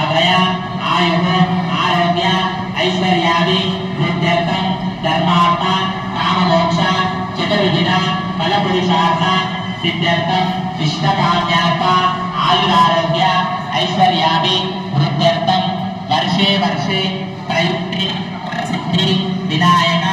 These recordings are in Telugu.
అభయ ఆయుధ ఆరోగ్య ఐశ్వర్యాది వృద్ధ్యర్థం ధర్మార్థ కామమోక్ష చతుర్విధ ఫలపురుషార్థ సిద్ధ్యర్థం ఇష్టకామ్యార్థ ఆయురారోగ్య ఐశ్వర్యాది వృద్ధ్యర్థం వర్షే వర్షే ప్రయుక్తి ప్రసిద్ధి వినాయక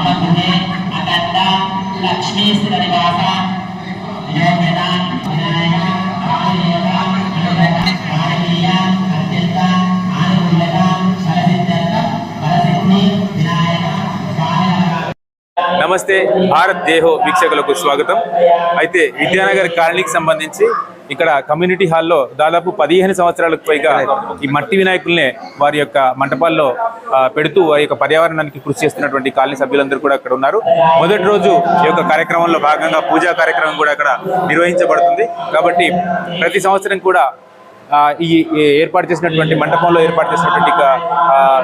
మమ గృహే అఖండ నివాస యోగ్యత నమస్తే భారత్ దేహో వీక్షకులకు స్వాగతం. అయితే విద్యానగర్ కాలనీకి సంబంధించి ఇక్కడ కమ్యూనిటీ హాల్లో దాదాపు పదిహేను సంవత్సరాలకు పైగా ఈ మట్టి వినాయకుల్నే వారి యొక్క మంటపాల్లో పెడుతూ వారి యొక్క పర్యావరణానికి కృషి చేస్తున్నటువంటి కాలనీ సభ్యులందరూ కూడా అక్కడ ఉన్నారు. మొదటి రోజు ఈ యొక్క కార్యక్రమంలో భాగంగా పూజా కార్యక్రమం కూడా అక్కడ నిర్వహించబడుతుంది. కాబట్టి ప్రతి సంవత్సరం కూడా ఈ ఏర్పాటు చేసినటువంటి మంటపంలో ఏర్పాటు చేసినటువంటి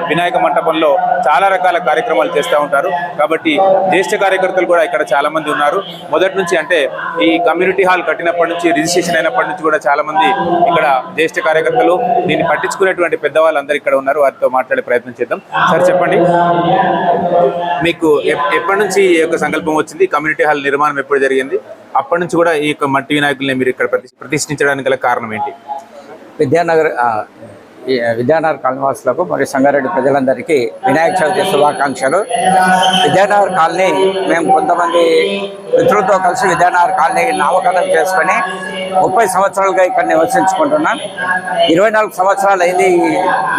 వినాయక మంటపంలో చాలా రకాల కార్యక్రమాలు చేస్తూ ఉంటారు. కాబట్టి జ్యేష్ఠ కార్యకర్తలు కూడా ఇక్కడ చాలా మంది ఉన్నారు. మొదటి నుంచి అంటే ఈ కమ్యూనిటీ హాల్ కట్టినప్పటి నుంచి రిజిస్ట్రేషన్ అయినప్పటి నుంచి కూడా చాలా మంది ఇక్కడ జ్యేష్ఠ కార్యకర్తలు దీన్ని పట్టించుకునేటువంటి పెద్దవాళ్ళందరూ ఇక్కడ ఉన్నారు. వారితో మాట్లాడే ప్రయత్నం చేద్దాం. సార్ చెప్పండి. మీకు ఎప్- ఎప్పటి నుంచి ఈ యొక్క సంకల్పం వచ్చింది? కమ్యూనిటీ హాల్ నిర్మాణం ఎప్పుడు జరిగింది? అప్పటి నుంచి కూడా ఈ యొక్క మట్టి వినాయకుల్ని మీరు ఇక్కడ ప్రతి- ప్రతిష్ఠించడానికి గల కారణం ఏంటి? విద్యానగర్ విద్యానగర్ ఈ విద్యానగర్ కాలనీవాసులకు మరియు సంగారెడ్డి ప్రజలందరికీ వినాయక చవితి శుభాకాంక్షలు. విద్యానగర్ కాలనీ మేము కొంతమంది మిత్రులతో కలిసి విద్యానగర్ కాలనీ నామకరణం చేసుకొని ముప్పై సంవత్సరాలుగా ఇక్కడ నివసించుకుంటున్నాం. ఇరవై నాలుగు సంవత్సరాలు అయింది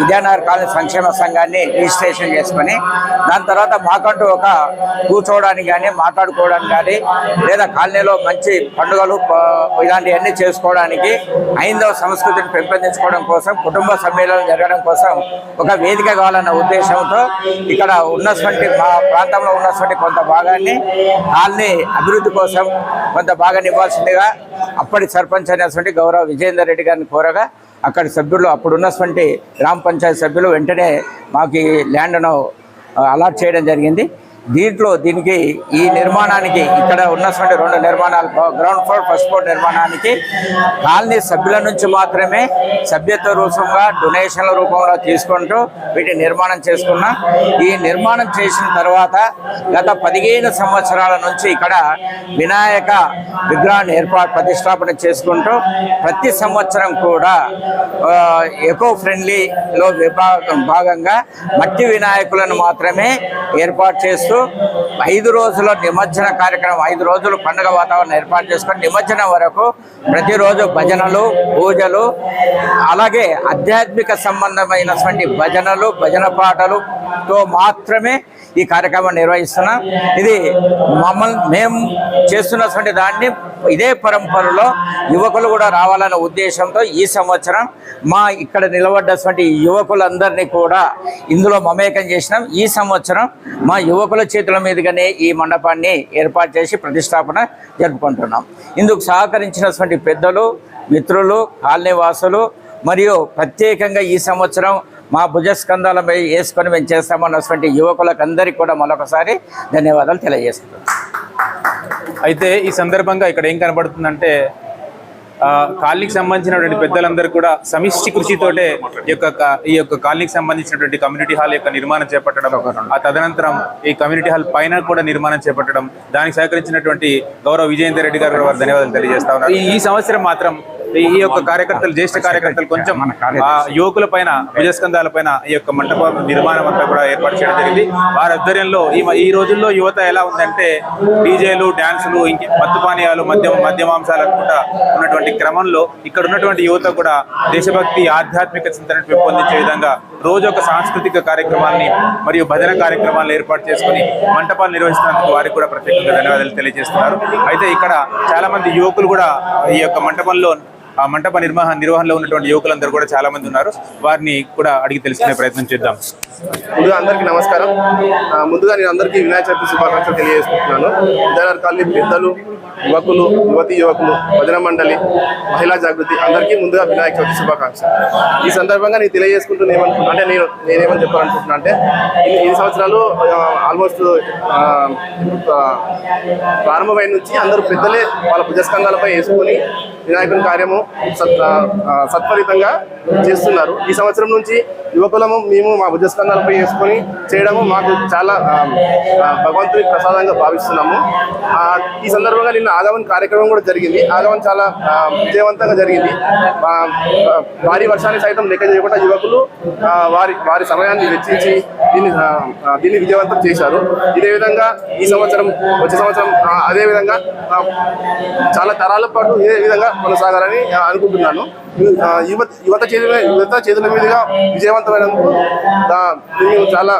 విద్యానగర్ కాలనీ సంక్షేమ సంఘాన్ని రిజిస్ట్రేషన్ చేసుకొని దాని తర్వాత మాకంటూ ఒక కూర్చోవడానికి కానీ మాట్లాడుకోవడానికి కానీ లేదా కాలనీలో మంచి పండుగలు ఇలాంటివన్నీ చేసుకోవడానికి ఐదవ సంస్కృతిని పెంపొందించుకోవడం కోసం కుటుంబ సమ్మేళనం జరగడం కోసం ఒక వేదిక కావాలన్న ఉద్దేశంతో ఇక్కడ ఉన్నటువంటి మా ప్రాంతంలో ఉన్నటువంటి కొంత భాగాన్ని వాళ్ళని అభివృద్ధి కోసం కొంత భాగాన్ని ఇవ్వాల్సిందిగా అప్పటి సర్పంచ్ అయినటువంటి గౌరవ విజయేందర్ రెడ్డి గారిని కోరగా అక్కడి సభ్యులు అప్పుడు ఉన్నటువంటి గ్రామ పంచాయతీ సభ్యులు వెంటనే మాకు ఈ ల్యాండ్ను అలాట్ చేయడం జరిగింది. దీంట్లో దీనికి ఈ నిర్మాణానికి ఇక్కడ ఉన్నటువంటి రెండు నిర్మాణాలు గ్రౌండ్ ఫ్లోర్ ఫస్ట్ ఫ్లోర్ నిర్మాణానికి కాలనీ సభ్యుల నుంచి మాత్రమే సభ్యత్వ రూపంగా డొనేషన్ల రూపంలో తీసుకుంటూ వీటి నిర్మాణం చేసుకున్నాం ఈ నిర్మాణం చేసిన తర్వాత గత పదిహేను సంవత్సరాల నుంచి ఇక్కడ వినాయక విగ్రహాన్ని ఏర్పాటు ప్రతిష్టాపన చేసుకుంటూ ప్రతి సంవత్సరం కూడా ఎకో ఫ్రెండ్లీలో విభాగం భాగంగా మట్టి వినాయకులను మాత్రమే ఏర్పాటు చేస్తూ ఐదు రోజుల నిమజ్జన కార్యక్రమం ఐదు రోజులు పండుగ వాతావరణం ఏర్పాటు చేసుకొని నిమజ్జనం వరకు ప్రతిరోజు భజనలు పూజలు అలాగే ఆధ్యాత్మిక సంబంధమైనటువంటి భజనలు భజన పాటలుతో మాత్రమే ఈ కార్యక్రమం నిర్వహిస్తున్నాం. ఇది మమ్మల్ని మేము చేస్తున్నటువంటి దాన్ని ఇదే పరంపరలో యువకులు కూడా రావాలన్న ఉద్దేశంతో ఈ సంవత్సరం మా ఇక్కడ నిలబడ్డటువంటి యువకులందరినీ కూడా ఇందులో మమేకం చేసినాం. ఈ సంవత్సరం మా యువకుల చేతుల మీదుగానే ఈ మండపాన్ని ఏర్పాటు చేసి ప్రతిష్టాపన జరుపుకుంటున్నాం. ఇందుకు సహకరించినటువంటి పెద్దలు మిత్రులు కాలనీవాసులు మరియు ప్రత్యేకంగా ఈ సంవత్సరం మా భుజస్కంధాలపై వేసుకొని మేము చేస్తామన్నటువంటి యువకులకు అందరికీ కూడా మరొకసారి ధన్యవాదాలు తెలియజేస్తున్నాం. అయితే ఈ సందర్భంగా ఇక్కడ ఏం కనబడుతుందంటే కాలనీకి సంబంధించినటువంటి పెద్దలందరూ కూడా సమిష్టి కృషితోటే ఈ యొక్క ఈ యొక్క కాలనీకి సంబంధించినటువంటి కమ్యూనిటీ హాల్ యొక్క నిర్మాణం చేపట్టడం ఆ తదనంతరం ఈ కమ్యూనిటీ హాల్ పైన కూడా నిర్మాణం చేపట్టడం దానికి సహకరించినటువంటి గౌరవ విజయేందర్ రెడ్డి గారు కూడా వారు ధన్యవాదాలు తెలియజేస్తా ఉన్నారు. ఈ సంవత్సరం మాత్రం ఈ యొక్క కార్యకర్తలు జ్యేష్ఠ కార్యకర్తలు కొంచెం ఆ యువకుల పైన భుజస్కంధాల పైన ఈ యొక్క మంటప నిర్మాణం అంతా కూడా ఏర్పాటు చేయడం జరిగింది. వారి ఆధ్వర్యంలో ఈ రోజుల్లో యువత ఎలా ఉందంటే డీజేలు డ్యాన్సులు ఇంక మత్తు పానీయాలు మద్యం మద్యమాంసాలు అనుకుంటా ఉన్నటువంటి క్రమంలో ఇక్కడ ఉన్నటువంటి యువత కూడా దేశభక్తి ఆధ్యాత్మిక చింతనను పెంపొందించే విధంగా రోజు ఒక సాంస్కృతిక కార్యక్రమాన్ని మరియు భజన కార్యక్రమాలను ఏర్పాటు చేసుకుని మంటపాలు నిర్వహిస్తున్నందుకు వారికి కూడా ప్రత్యేకంగా ధన్యవాదాలు తెలియజేస్తున్నారు. అయితే ఇక్కడ చాలా మంది యువకులు కూడా ఈ యొక్క మంటపంలో ఆ మంటప నిర్వహణ నిర్వహణలో ఉన్నటువంటి యువకులందరూ కూడా చాలా మంది ఉన్నారు. వారిని కూడా అడిగి తెలుసుకునే ప్రయత్నం చేద్దాం. ముందుగా అందరికీ నమస్కారం. ముందుగా నేను అందరికీ వినాయక చవితి శుభాకాంక్షలు తెలియజేసుకుంటున్నాను. కాలనీ పెద్దలు యువకులు యువతి యువకులు భజన మండలి మహిళా జాగృతి అందరికీ ముందుగా వినాయక చవితి శుభాకాంక్షలు. ఈ సందర్భంగా నేను తెలియజేసుకుంటూ ఏమనుకుంటున్నా అంటే నేను నేనేమని చెప్పాలనుకుంటున్నా అంటే ఈ- సంవత్సరాలు ఆల్మోస్ట్ ప్రారంభమైన నుంచి అందరూ పెద్దలే వాళ్ళ భుజస్కంధాలపై వేసుకొని వినాయకుని కార్యము సత్ సత్ఫలితంగా చేస్తున్నారు. ఈ సంవత్సరం నుంచి యువకులము మేము మా భుజస్కంధాలపై వేసుకొని చేయడము మాకు చాలా ఆ, భగవంతుని ప్రసాదంగా భావిస్తున్నాము. ఈ సందర్భంగా నిన్న ఆగమన్ కార్యక్రమం కూడా జరిగింది. ఆగమన్ చాలా విజయవంతంగా జరిగింది. భారీ వర్షాన్ని సైతం లెక్క చేయకుండా యువకులు వారి వారి సమయాన్ని వెచ్చించి దీన్ని దీన్ని విజయవంతం చేశారు. ఇదే విధంగా ఈ సంవత్సరం వచ్చే సంవత్సరం అదే విధంగా చాలా తరాల పాటు ఇదే విధంగా కొనసాగాలని అనుకుంటున్నాను. యువత యువత చేతుల యువత చేతుల మీదుగా విజయవంతమైనందుకు మేము చాలా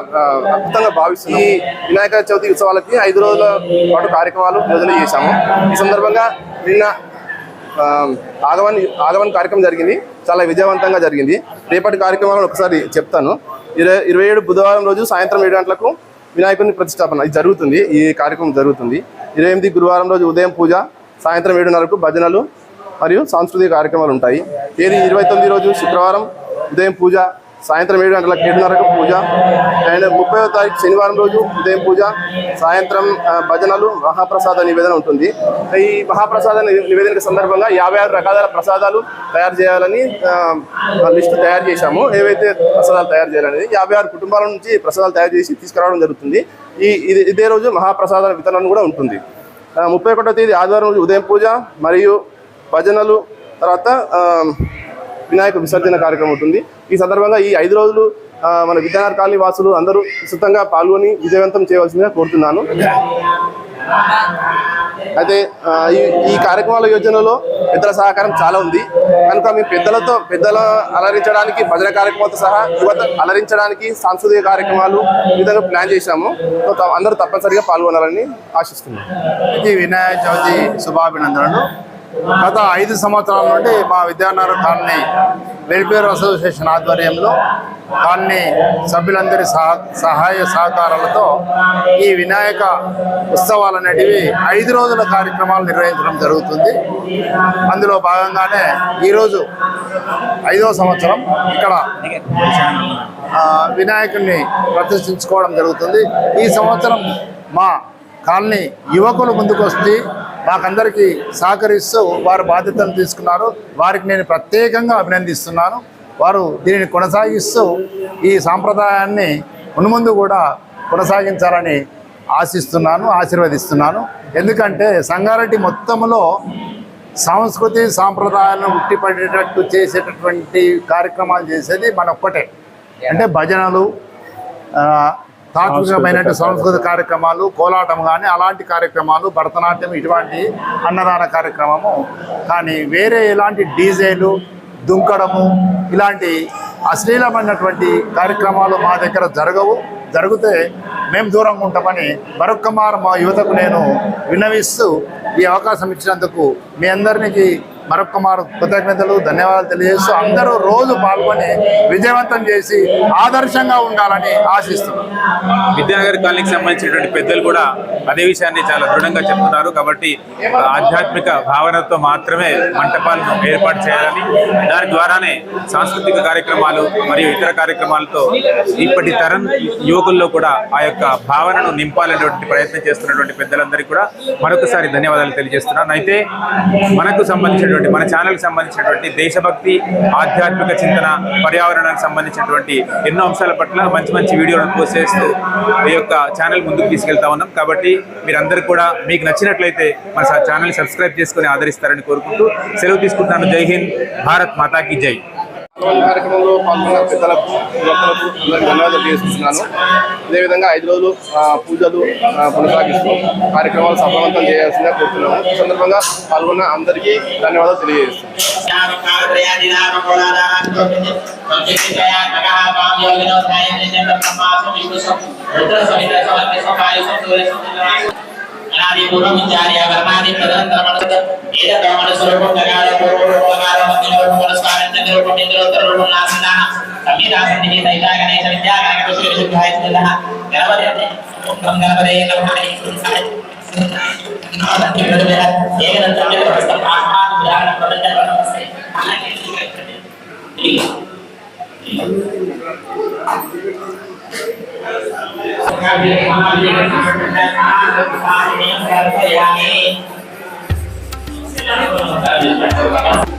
అద్భుతంగా భావిస్తున్నాం ఈ వినాయక చవితి ఉత్సవాలకి ఐదు రోజుల పాటు కార్యక్రమాలు యోజన చేశాము. ఈ సందర్భంగా నిన్న ఆగమన్ ఆగమన్ కార్యక్రమం జరిగింది. చాలా విజయవంతంగా జరిగింది. రేపటి కార్యక్రమాలను ఒకసారి చెప్తాను. ఇరవై ఇరవై ఏడు బుధవారం రోజు సాయంత్రం ఏడు గంటలకు వినాయకుని ప్రతిష్టాపన ఇది జరుగుతుంది. ఈ కార్యక్రమం జరుగుతుంది. ఇరవై ఎనిమిది గురువారం రోజు ఉదయం పూజ సాయంత్రం ఏడున్నరకు భజనలు మరియు సాంస్కృతిక కార్యక్రమాలు ఉంటాయి. తేదీ ఇరవై తొమ్మిది రోజు శుక్రవారం ఉదయం పూజ సాయంత్రం ఏడు గంటలకు ఏడున్నరకు పూజ అండ్ ముప్పై తారీఖు శనివారం రోజు ఉదయం పూజ సాయంత్రం భజనలు మహాప్రసాద నివేదన ఉంటుంది. ఈ మహాప్రసాద నివేదన సందర్భంగా యాభై ఆరు రకాల ప్రసాదాలు తయారు చేయాలని లిస్టు తయారు చేశాము. ఏవైతే ప్రసాదాలు తయారు చేయాలనేది యాభై ఆరు కుటుంబాల నుంచి ప్రసాదాలు తయారు చేసి తీసుకురావడం జరుగుతుంది. ఈ ఇది ఇదే రోజు మహాప్రసాద వితరణ కూడా ఉంటుంది. ముప్పై ఒకటో తేదీ ఆదివారం రోజు ఉదయం పూజ మరియు భజనలు తర్వాత వినాయక విసర్జన కార్యక్రమం ఉంటుంది. ఈ సందర్భంగా ఈ ఐదు రోజులు మన విద్యానగర్ కాలనీ వాసులు అందరూ విస్తృతంగా పాల్గొని విజయవంతం చేయవలసిందిగా కోరుతున్నాను. అయితే ఈ ఈ కార్యక్రమాల యోజనలో పెద్దల సహకారం చాలా ఉంది. కనుక మేము పెద్దలతో పెద్దల అలరించడానికి భజన కార్యక్రమాలతో సహా యువత అలరించడానికి సాంస్కృతిక కార్యక్రమాలు విధంగా ప్లాన్ చేశాము. అందరూ తప్పనిసరిగా పాల్గొనాలని ఆశిస్తున్నాం. ఈ వినాయక చవితి శుభాభినందనలు. గత ఐదు సంవత్సరాల నుండి మా విద్యానగర్ కాలనీ వెల్ఫేర్ అసోసియేషన్ ఆధ్వర్యంలో కాలనీ సభ్యులందరి సహాయ సహకారాలతో ఈ వినాయక ఉత్సవాలు అనేటివి ఐదు రోజుల కార్యక్రమాలు నిర్వహించడం జరుగుతుంది. అందులో భాగంగానే ఈరోజు ఐదో సంవత్సరం ఇక్కడ వినాయకుడిని ప్రదర్శించుకోవడం జరుగుతుంది. ఈ సంవత్సరం మా కాలనీ యువకులు ముందుకొస్తే మాకందరికీ సహకరిస్తూ వారు బాధ్యతలు తీసుకున్నారు. వారికి నేను ప్రత్యేకంగా అభినందిస్తున్నాను. వారు దీనిని కొనసాగిస్తూ ఈ సాంప్రదాయాన్ని మున్ముందు కూడా కొనసాగించాలని ఆశిస్తున్నాను ఆశీర్వదిస్తున్నాను. ఎందుకంటే సంగారెడ్డి మొత్తంలో సంస్కృతి సాంప్రదాయాలను ఉట్టిపడేటట్టు చేసేటటువంటి కార్యక్రమాలు చేసేది మన ఒక్కటే అంటే భజనలు ఆ, తాత్వికమైనటువంటి సంస్కృతి కార్యక్రమాలు కోలాటం కానీ అలాంటి కార్యక్రమాలు భరతనాట్యం ఇటువంటి అన్నదాన కార్యక్రమము. కానీ వేరే ఎలాంటి డీజేలు దుంకడము ఇలాంటి అశ్లీలమైనటువంటి కార్యక్రమాలు మా దగ్గర జరగవు. జరిగితే మేము దూరంగా ఉంటామని మరొక్క మారు మా యువతకు నేను విన్నవిస్తూ ఈ అవకాశం ఇచ్చినందుకు మీ అందరికీ మరొక మారు కృతజ్ఞతలు ధన్యవాదాలు తెలియజేస్తూ అందరూ రోజు పాల్గొని విజయవంతం చేసి ఆదర్శంగా ఉండాలని ఆశిస్తున్నాను విద్యానగర్ కాలనీకి సంబంధించినటువంటి పెద్దలు కూడా అదే విషయాన్ని చాలా దృఢంగా చెప్తున్నారు. కాబట్టి ఆధ్యాత్మిక భావనతో మాత్రమే మంటపాలను ఏర్పాటు చేయాలని దాని ద్వారానే సాంస్కృతిక కార్యక్రమాలు మరియు ఇతర కార్యక్రమాలతో ఇప్పటి తరం యువకుల్లో కూడా ఆ యొక్క భావనను నింపాలనేటువంటి ప్రయత్నం చేస్తున్నటువంటి పెద్దలందరికీ కూడా మరొకసారి ధన్యవాదాలు తెలియజేస్తున్నాను. అయితే మనకు సంబంధించినటువంటి మన ఛానల్కి సంబంధించినటువంటి దేశభక్తి ఆధ్యాత్మిక చింతన పర్యావరణానికి సంబంధించినటువంటి ఎన్నో అంశాల పట్ల మంచి మంచి వీడియోలను పోస్ట్ చేస్తూ ఈ యొక్క ఛానల్ ముందుకు తీసుకెళ్తా ఉన్నాం. కాబట్టి మీరందరూ కూడా మీకు నచ్చినట్లయితే మన ఛానల్ సబ్స్క్రైబ్ చేసుకొని ఆదరిస్తారని కోరుకుంటూ సెలవు తీసుకుంటున్నాను. జై హింద్ భారత్ మాతాకి జై. కార్యక్రమంలో పాల్గొన్న పెద్దలకు యువకులకు అందరికీ ధన్యవాదాలు తెలియజేస్తున్నాను. అదేవిధంగా ఐదు రోజులు పూజలు కొనసాగిస్తూ కార్యక్రమాలు సఫలవంతం చేయాల్సిందిగా కోరుతున్నాము. ఈ సందర్భంగా పాల్గొన్న అందరికీ ధన్యవాదాలు తెలియజేస్తున్నాను. అనాది పూర్వం విచార్య వర్ణాది తదనంతరమనస ఏతదోమన స్వరూపం గగాల పూర్వం ఉపకార మధ్య రూపం నమస్కారం చంద్ర రూపం ఇంద్ర ఉత్తర రూపం నాసన సంహితా సంధి సైతా గణేశ విద్యా గణక శ్రీ విశుద్ధాయ స్థితః గణపతి ఓం గణపతే నమః ఏకదంతం హస్తం ఆత్మాను ఉదాహరణ ప్రపంచ నమస్తే Thank you.